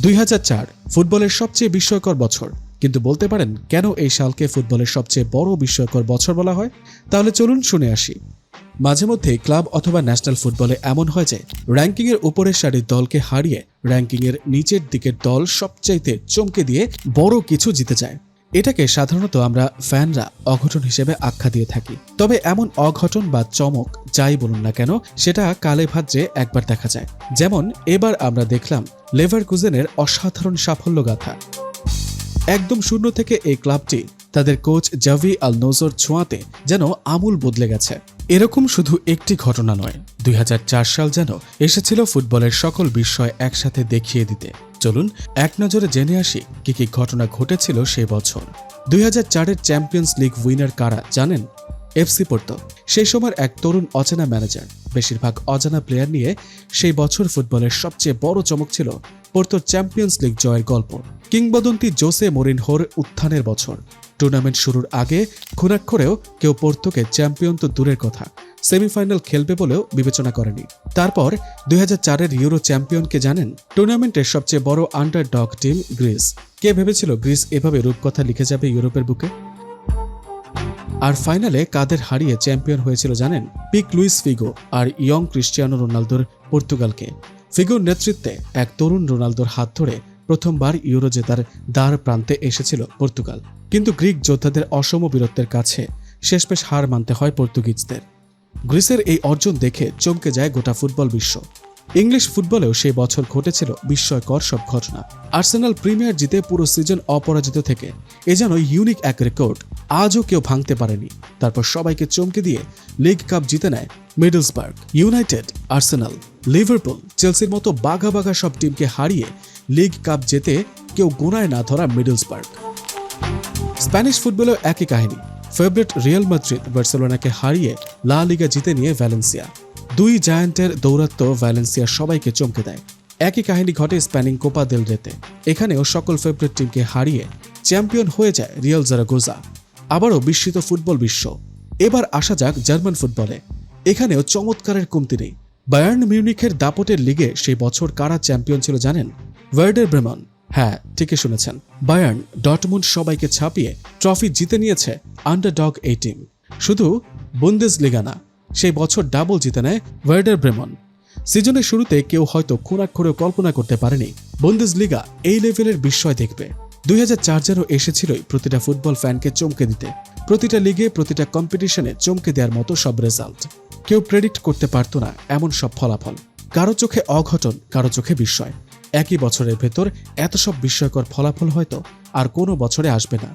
দুই হাজার চার, ফুটবলের সবচেয়ে বিস্ময়কর বছর। কিন্তু বলতে পারেন, কেন এই সালকে ফুটবলের সবচেয়ে বড় বিস্ময়কর বছর বলা হয়? তাহলে চলুন শুনে আসি। মাঝে মধ্যে ক্লাব অথবা ন্যাশনাল ফুটবলে এমন হয় যে, র্যাঙ্কিংয়ের উপরের সারির দলকে হারিয়ে র্যাঙ্কিংয়ের নিচের দিকের দল সবচাইতে চমকে দিয়ে বড় কিছু জিতে যায়। এটাকে সাধারণত আমরা ফ্যানরা অঘটন হিসেবে আখ্যা দিয়ে থাকি। তবে এমন অঘটন বা চমক যাই বলুন না কেন, সেটা কালে ভাদ্রে একবার দেখা যায়। যেমন, এবার আমরা দেখলাম লেভার কুজেনের অসাধারণ সাফল্য গাথা একদম শূন্য থেকে এই ক্লাবটি তাদের কোচ জাভি আল নোজর ছোঁয়াতে যেন আমূল বদলে গেছে। এরকম শুধু একটি ঘটনা নয়, দুই সাল যেন এসেছিল ফুটবলের সকল বিষয় একসাথে দেখিয়ে দিতে। চলুন, এক নজরে জেনে আসি কি কি ঘটনা ঘটেছিল সেই বছর। দুই হাজার চ্যাম্পিয়ন্স লিগ উইনার কারা জানেন? এফসি পড়তো সেই সময় এক তরুণ অচেনা ম্যানেজার। বেশিরভাগ অজানা প্লেয়ার নিয়ে সেই বছর ফুটবলের সবচেয়ে বড় চমক ছিল পোর্তোর চ্যাম্পিয়ন্স লিগ জয়ের গল্প। কিংবদন্তি জোসে মরিনহোর উত্থানের বছর। টুর্নামেন্ট শুরুর আগে খুনাক্ষরেও কেউ পোর্তোকে চ্যাম্পিয়ন তো দূরের কথা, সেমিফাইনাল খেলবে বলেও বিবেচনা করেনি। তারপর দুই হাজার ইউরো চ্যাম্পিয়নকে জানেন টুর্নামেন্টের সবচেয়ে বড় আন্ডার ডগ টিম গ্রিস। কে ভেবেছিল গ্রিস এভাবে রূপকথা লিখে যাবে ইউরোপের বুকে? আর ফাইনালে কাদের হারিয়ে চ্যাম্পিয়ন হয়েছিল জানেন পিক লুইস ফিগো আর ইয়ং ক্রিস্টিয়ানো রোনালদোর পর্তুগালকে। ফিগোর নেতৃত্বে এক তরুণ রোনালদোর হাত ধরে প্রথমবার ইউরো জেতার দ্বার প্রান্তে এসেছিল পর্তুগাল। কিন্তু গ্রিক যোদ্ধাদের অসম বীরত্বের কাছে শেষমেশ হার মানতে হয় পর্তুগিজদের। গ্রিসের এই অর্জন দেখে চমকে যায় গোটা ফুটবল বিশ্ব। ইংলিশ ফুটবলেও সেই বছর ঘটেছিল বিস্ময়কর সব ঘটনা। আর্সেনাল প্রিমিয়ার জিতে পুরো সিজন অপরাজিত থেকে এ যেন ইউনিক এক রেকর্ড, আজও কেউ ভাঙতে পারেনি। তারপর সবাইকে চমকে দিয়ে লিগ কাপ জিতে নেয় মিডলসবার্গ, ইউনাইটেড, আর্সেনাল, লিভারপুল, চেলসির মতো বাঘা বাঘা সব টিমকে হারিয়ে লিগ কাপ জেতে কেউ গোনায় না ধরা মিডলসবার্গ। স্প্যানিশ ফুটবলেও একই কাহিনী। ফেভারিট রিয়াল মাদ্রিদ বার্সেলোনাকে হারিয়ে লা লিগা জিতে নিয়ে ভ্যালেন্সিয়া। দুই জায়ান্টের দৌরাত্ম ভ্যালেন্সিয়া সবাইকে চমকে দেয়। একই কাহিনী ঘটে স্প্যানিং কোপা দেল রেতে। এখানেও সকল ফেভারিট টিমকে হারিয়ে চ্যাম্পিয়ন হয়ে যায় রিয়াল জারাগোজা। আবারও বিস্মিত ফুটবল বিশ্ব। এবার আসা যাক জার্মান ফুটবলে। এখানেও চমৎকারের কমতি নেই। বায়ার্ন মিউনিখের দাপটের লিগে সেই বছর কারা চ্যাম্পিয়ন ছিল জানেন? ওয়ার্ডের ব্রেমন হ্যাঁ ঠিকই শুনেছেন। বায়ার্ন ডটমুন্ড সবাইকে ছাপিয়ে ট্রফি জিতে নিয়েছে আন্ডারডগ এই টিম শুধু বুন্দেস লিগানা সেই বছর ডাবল জিতে নেয় ওয়ার্ডার ব্রেমন সিজনের শুরুতে কেউ হয়তো খুনাক্ষরেও কল্পনা করতে পারেনি বুন্দেস লিগা এই লেভেলের বিস্ময় দেখবে। দুই হাজার চার যেন এসেছিলই প্রতিটা ফুটবল ফ্যানকে চমকে দিতে। প্রতিটা লিগে প্রতিটা কম্পিটিশনে চমকে দেওয়ার মতো সব রেজাল্ট কেউ প্রেডিক্ট করতে পারতো না এমন সব ফলাফল। কারও চোখে অঘটন, কারও চোখে বিস্ময়। একই বছরের ভেতর এত সব বিস্ময়কর ফলাফল হয়তো আর কোনো বছরে আসবে না।